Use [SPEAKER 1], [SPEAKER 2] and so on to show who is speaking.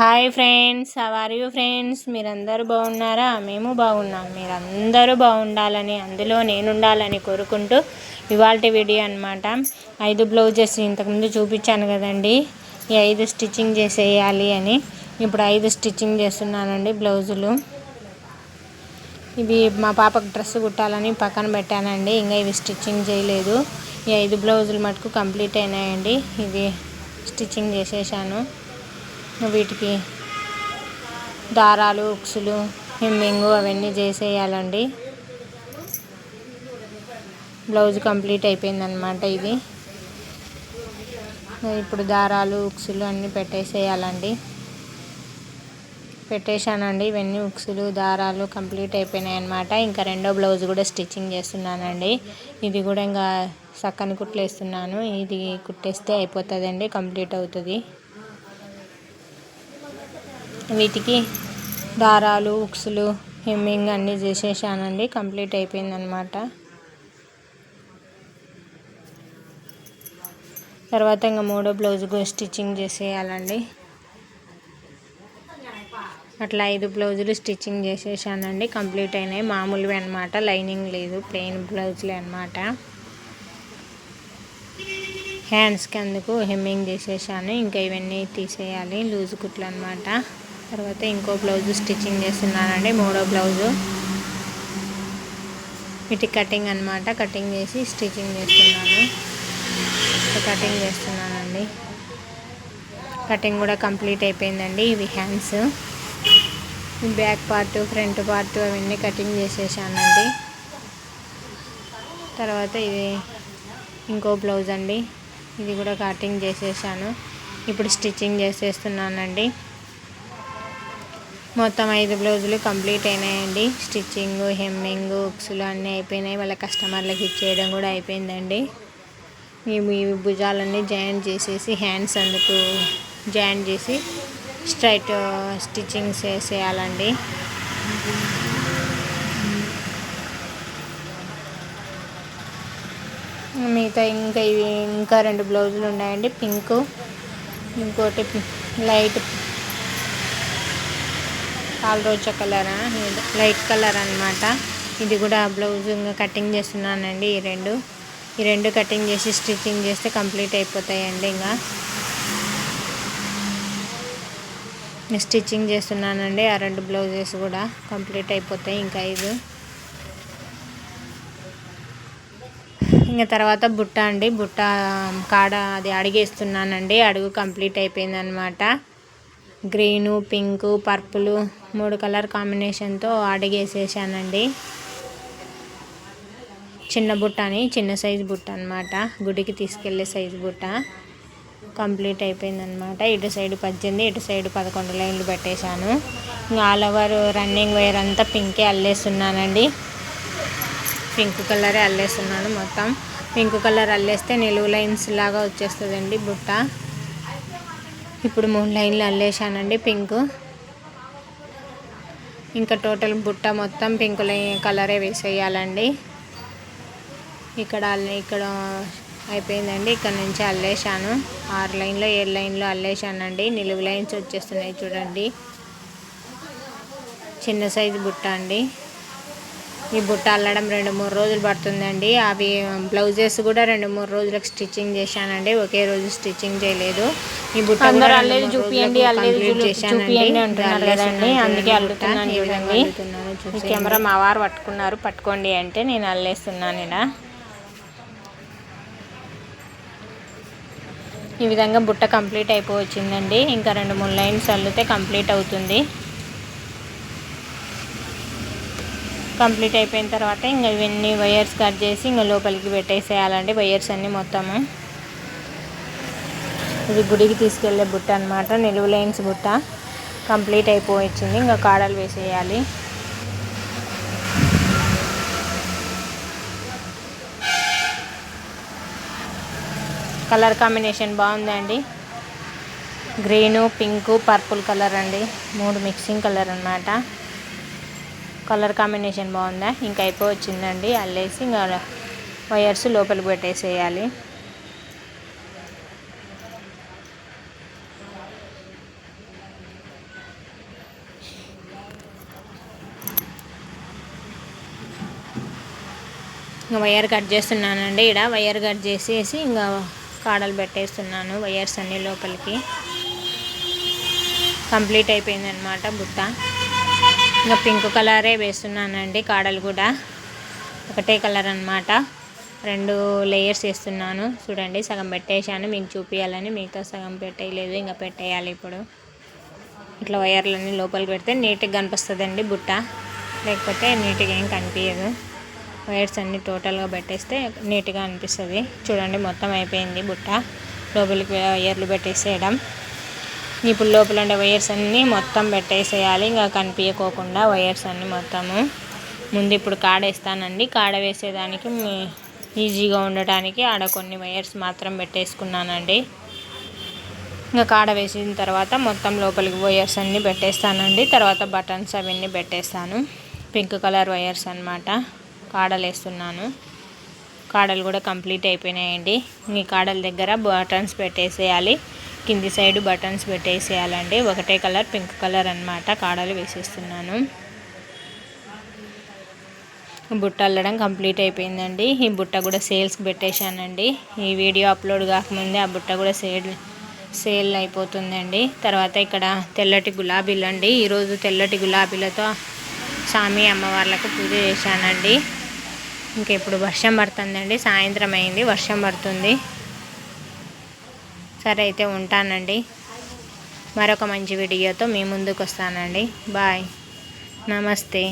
[SPEAKER 1] Hi friends are you friends మీరందరూ బాగున్నారా? మేము బాగున్నాం. మీరందరూ బాగుండాలని అందులో నేను ఉండాలని కోరుకుంటూ ఇవాళ వీడియో అనమాట ఐదు బ్లౌజెస్ ఇంతకుముందు చూపించాను కదండి. ఈ ఐదు స్టిచ్చింగ్ చేసేయాలి అని. ఇప్పుడు ఐదు స్టిచ్చింగ్ చేస్తున్నానండి బ్లౌజులు. ఇవి మా పాపకు డ్రెస్ కుట్టాలని పక్కన పెట్టానండి. ఇంకా ఇవి స్టిచ్చింగ్ చేయలేదు. ఈ ఐదు బ్లౌజులు మటుకు కంప్లీట్ అయినాయండి. ఇది స్టిచ్చింగ్ చేసేసాను. వీటికి దారాలు ఉక్సులు హెమ్మింగ్ అవన్నీ చేసేయాలండి. బ్లౌజ్ కంప్లీట్ అయిపోయిందనమాట ఇది. ఇప్పుడు దారాలు ఉక్సులు అన్నీ పెట్టేసేయాలండి. పెట్టేశానండి ఇవన్నీ ఉక్సులు దారాలు కంప్లీట్ అయిపోయినాయి అనమాట ఇంకా రెండో బ్లౌజ్ కూడా స్టిచ్చింగ్ చేస్తున్నానండి. ఇది కూడా ఇంకా సక్కని కుట్లేస్తున్నాను ఇది కుట్టేస్తే అయిపోతుందండి కంప్లీట్ అవుతుంది. వీటికి దారాలు ఉక్సులు హెమ్మింగ్ అన్నీ చేసేసానండి కంప్లీట్ అయిపోయిందనమాట తర్వాత ఇంకా మూడో బ్లౌజ్ స్టిచ్చింగ్ చేసేయాలండి. అట్లా ఐదు బ్లౌజులు స్టిచ్చింగ్ చేసేసానండి కంప్లీట్ అయినాయి. మామూలువి అనమాట లైనింగ్ లేదు. ప్లెయిన్ బ్లౌజ్లే అనమాట హ్యాండ్స్కి అందుకు హెమ్మింగ్ చేసేసాను. ఇంకా ఇవన్నీ తీసేయాలి. లూజ్ కుట్లు అనమాట తర్వాత ఇంకో బ్లౌజ్ స్టిచ్చింగ్ చేస్తున్నానండి మూడో బ్లౌజు. ఇటు కటింగ్ అనమాట కటింగ్ చేసి స్టిచ్చింగ్ చేస్తున్నాను. కటింగ్ చేస్తున్నానండి. కటింగ్ కూడా కంప్లీట్ అయిపోయిందండి ఇవి hands. Back part front part అవన్నీ కటింగ్ చేసేసానండి. తర్వాత ఇది ఇంకో బ్లౌజ్ అండి ఇది కూడా కటింగ్ చేసేసాను. ఇప్పుడు స్టిచ్చింగ్ చేసేస్తున్నానండి. మొత్తం ఐదు బ్లౌజులు కంప్లీట్ అయినాయండి. స్టిచ్చింగ్ హెమ్మింగ్ ఉక్సులు అన్నీ అయిపోయినాయి. వాళ్ళ కస్టమర్లకు ఇచ్చేయడం కూడా అయిపోయిందండి. మేము ఈ భుజాలన్నీ జాయింట్ చేసేసి హ్యాండ్స్ అందుకు జాయింట్ చేసి స్ట్రైట్ స్టిచ్చింగ్ చేసేయాలండి. మిగతా ఇంకా ఇవి ఇంకా రెండు బ్లౌజులు ఉన్నాయండి. పింక్ ఇంకోటి లైట్ పాల రోజా కలర్? లైట్ కలర్ అనమాట ఇది కూడా బ్లౌజ్ ఇంకా కటింగ్ చేస్తున్నానండి ఈ రెండు. ఈ రెండు కటింగ్ చేసి స్టిచ్చింగ్ చేస్తే కంప్లీట్ అయిపోతాయండి ఇంకా. స్టిచ్చింగ్ చేస్తున్నానండి. ఆ రెండు బ్లౌజెస్ కూడా కంప్లీట్ అయిపోతాయి ఇంకా ఐదు. ఇంకా తర్వాత బుట్ట అండి. బుట్ట కాడ అది అడిగేస్తున్నానండి. అడుగు కంప్లీట్ అయిపోయిందనమాట గ్రీను పింకు పర్పుల్ మూడు కలర్ కాంబినేషన్తో అడిగేసేసానండి చిన్న బుట్ట అని చిన్న సైజు బుట్ట అనమాట గుడికి తీసుకెళ్ళే సైజు బుట్ట. కంప్లీట్ అయిపోయిందనమాట ఇటు సైడ్ పద్దెనిమిది ఇటు సైడ్ పదకొండు లైన్లు పెట్టేశాను. ఇంకా ఆల్ ఓవర్ రన్నింగ్ వైర్ అంతా పింకే అల్లేస్తున్నానండి. పింక్ కలరే అల్లేస్తున్నాను మొత్తం. పింక్ కలర్ అల్లేస్తే నిలువు లైన్స్ లాగా వచ్చేస్తుందండి బుట్ట. ఇప్పుడు మూడు లైన్లు అల్లేసానండి పింక్. ఇంకా టోటల్ బుట్ట మొత్తం పింక్ లైన్ కలరే వేసేయాలండి. ఇక్కడ ఇక్కడ అయిపోయిందండి ఇక్కడ నుంచి అల్లేసాను ఆరు లైన్లో ఏడు లైన్లో అల్లేసానండి నిలువు లైన్స్ వచ్చేస్తున్నాయి చూడండి. చిన్న సైజు బుట్ట అండి. ఈ బుట్ట అల్లడం రెండు మూడు రోజులు పడుతుందండి. అవి బ్లౌజెస్ కూడా రెండు మూడు రోజులకు స్టిచ్చింగ్ చేశానండి. ఒకే రోజు స్టిచ్చింగ్ చేయలేదు. ఈ బుట్ట
[SPEAKER 2] అందరూ అల్లేది చూపియండి అందుకే అల్లుతున్నాను చూడండి. కెమెరా మా వారు పట్టుకున్నారు. పట్టుకోండి అంటే నేను అల్లేస్తున్నాను ఇలా.
[SPEAKER 1] ఈ విధంగా బుట్ట కంప్లీట్ అయిపోవచ్చిందండి. ఇంకా రెండు మూడు లైన్స్ అల్లితే కంప్లీట్ అవుతుంది. కంప్లీట్ అయిపోయిన తర్వాత ఇంకా ఇవన్నీ వైర్స్ కట్ చేసి ఇంకా లోపలికి పెట్టేసేయాలండి వైర్స్ అన్నీ మొత్తము. ఇది గుడికి తీసుకెళ్ళే బుట్ట అనమాట నిలువు లైన్స్ బుట్ట కంప్లీట్ అయిపోయింది. ఇంకా కాడలు వేసేయాలి. కలర్ కాంబినేషన్ బాగుందండి. గ్రీను పింకు పర్పుల్ కలర్ అండి. మూడు మిక్సింగ్ కలర్ అనమాట కలర్ కాంబినేషన్ బాగుందా? ఇంకా అయిపో వచ్చిందండి అల్లేసి ఇంకా వైర్స్ లోపలికి పెట్టేసేయాలి. ఇంకా వైర్ కట్ చేస్తున్నానండి. ఇక్కడ వైర్ కట్ చేసేసి ఇంకా కాడలు పెట్టేస్తున్నాను వైర్స్ అన్నీ లోపలికి. కంప్లీట్ అయిపోయిందనమాట బుట్ట. ఇంకా పింక్ కలరే వేస్తున్నానండి కాడలు కూడా. ఒకటే కలర్ అన్నమాట. రెండు లేయర్స్ వేస్తున్నాను. చూడండి సగం పెట్టేశాను. మీకు చూపించాలని మిగతా సగం పెట్టేయలేదు. ఇంకా పెట్టేయాలి ఇప్పుడు. ఇట్లా వైర్లన్నీ లోపలికి పెడితే నీట్గా కనిపిస్తుందండి బుట్ట. లేకపోతే నీట్గా ఏం కనిపించదు వైర్స్ అన్నీ టోటల్గా పెట్టేస్తే నీట్గా అనిపిస్తుంది. చూడండి మొత్తం అయిపోయింది బుట్ట. లోపలికి వైర్లు పెట్టేసేయడం. ఇప్పుడు లోపల ఉండే వైర్స్ అన్నీ మొత్తం పెట్టేసేయాలి. ఇంకా కనిపించకోకుండా వైర్స్ అన్నీ మొత్తము ముందు ఇప్పుడు కాడ వేస్తానండి కాడ వేసేదానికి ఈజీగా ఉండటానికి ఆడ కొన్ని వైర్స్ మాత్రం పెట్టేసుకున్నానండి. ఇంకా కాడ వేసిన తర్వాత మొత్తం లోపలికి వైర్స్ అన్నీ పెట్టేస్తానండి. తర్వాత బటన్స్ అవన్నీ పెట్టేస్తాను. పింక్ కలర్ వైర్స్ అన్నమాట. కాడలు వేస్తున్నాను. కాడలు కూడా కంప్లీట్ అయిపోయినాయండి. ఈ కాడల దగ్గర బటన్స్ పెట్టేసేయాలి. కింది సైడ్ బటన్స్ పెట్టేసేయాలండి ఒకటే కలర్ పింక్ కలర్ అన్నమాట కాడలు వేసేస్తున్నాను. బుట్ట అల్లడం కంప్లీట్ అయిపోయిందండి. ఈ బుట్ట కూడా సేల్స్కి పెట్టేశానండి. ఈ వీడియో అప్లోడ్ కాకముందే ఆ బుట్ట కూడా సేల్ సేల్ అయిపోతుందండి. తర్వాత ఇక్కడ తెల్లటి గులాబీలు అండి ఈరోజు తెల్లటి గులాబీలతో స్వామి అమ్మవార్లకు పూజ చేశానండి. ఇంకా ఇప్పుడు వర్షం పడుతుందండి సాయంత్రం అయింది వర్షం పడుతుంది. సరే అయితే ఉంటానండి. మరొక మంచి వీడియోతో మీ ముందుకు వస్తానండి బాయ్. నమస్తే.